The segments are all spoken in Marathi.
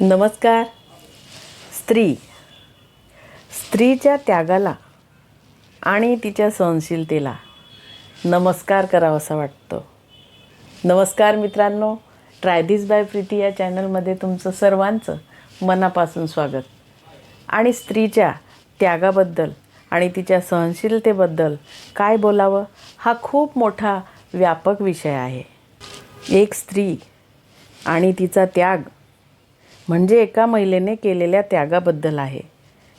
नमस्कार. स्त्री. स्त्रीच्या त्यागाला आणि तिच्या सहनशीलतेला नमस्कार करावासा वाटतो. नमस्कार मित्रांनो ट्राय बाय प्रीती या चॅनलमध्ये तुमचं सर्वांचं मनापासून स्वागत. आणि स्त्रीच्या त्यागाबद्दल आणि तिच्या सहनशीलतेबद्दल काय बोलावं हा खूप मोठा व्यापक विषय आहे. एक स्त्री आणि तिचा त्याग म्हणजे एका महिलेने केलेल्या त्यागाबद्दल आहे.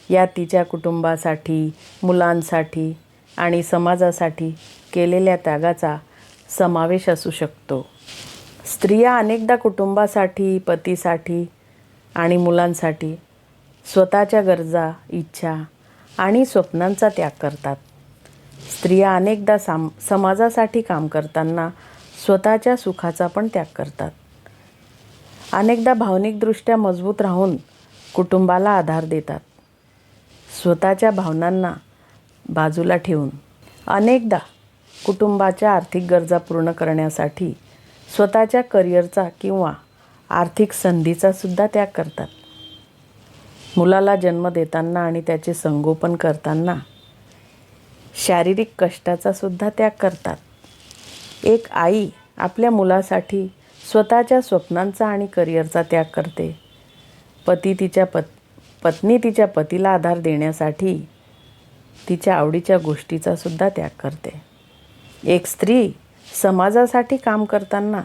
या तिच्या कुटुंबासाठी मुलांसाठी आणि समाजासाठी केलेल्या त्यागाचा समावेश असू शकतो. स्त्रिया अनेकदा कुटुंबासाठी पतीसाठी आणि मुलांसाठी स्वतःच्या गरजा इच्छा आणि स्वप्नांचा त्याग करतात. स्त्रिया अनेकदा साम समाजासाठी काम करताना स्वतःच्या सुखाचा पण त्याग करतात. अनेकदा भावनिकदृष्ट्या मजबूत राहून कुटुंबाला आधार देतात. स्वतःच्या भावनांना बाजूला ठेवून अनेकदा कुटुंबाच्या आर्थिक गरजा पूर्ण करण्यासाठी स्वतःच्या करिअरचा किंवा आर्थिक संधीचा सुद्धा त्याग करतात. मुलाला जन्म देताना आणि त्याचे संगोपन करताना शारीरिक कष्टाचा सुद्धा त्याग करतात. एक आई आपल्या मुलासाठी स्वतःच्या स्वप्नांचा आणि करिअरचा त्याग करते. पती तिच्या पत पत्नी तिच्या पतीला आधार देण्यासाठी तिच्या आवडीच्या गोष्टीचा सुद्धा त्याग करते. एक स्त्री समाजासाठी काम करताना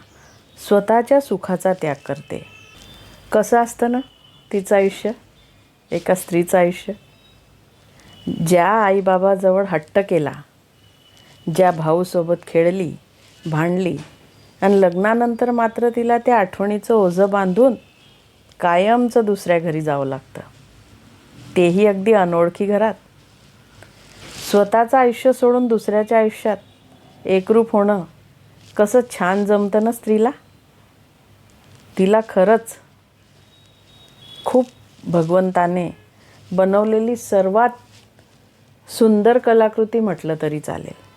स्वतःच्या सुखाचा त्याग करते. कसं असतं ना तिचं आयुष्य? एका स्त्रीचं आयुष्य? ज्या आईबाबाजवळ हट्ट केला ज्या भाऊसोबत खेळली भांडली आणि लग्नानंतर मात्र तिला त्या आठवणीचं ओझं बांधून कायमचं दुसऱ्या घरी जावं लागतं. तेही अगदी अनोळखी घरात. स्वतःचं आयुष्य सोडून दुसऱ्याच्या आयुष्यात एकरूप होणं कसं छान जमतं ना स्त्रीला? तिला खरंच खूप भगवंताने बनवलेली सर्वात सुंदर कलाकृती म्हटलं तरी चालेल.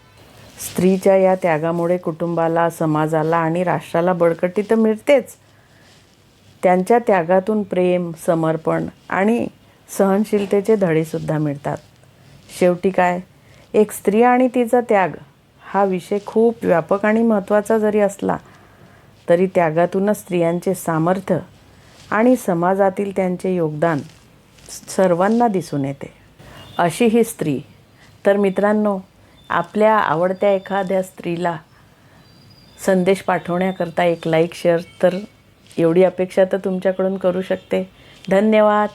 स्त्रीच्या या त्यागामुळे कुटुंबाला समाजाला आणि राष्ट्राला बळकटी तर मिळतेच. त्यांच्या त्यागातून प्रेम समर्पण आणि सहनशीलतेचे धडेसुद्धा मिळतात. शेवटी काय? एक स्त्री आणि तिचा त्याग हा विषय खूप व्यापक आणि महत्त्वाचा जरी असला तरी त्यागातूनच स्त्रियांचे सामर्थ्य आणि समाजातील त्यांचे योगदान सर्वांना दिसून येते. अशी ही स्त्री. तर मित्रांनो आपल्या आवडत्या एखाद्या स्त्रीला संदेश पाठवण्याकरता एक लाईक शेअर तर एवढी अपेक्षा तर तुमच्याकडून करू शकते. धन्यवाद.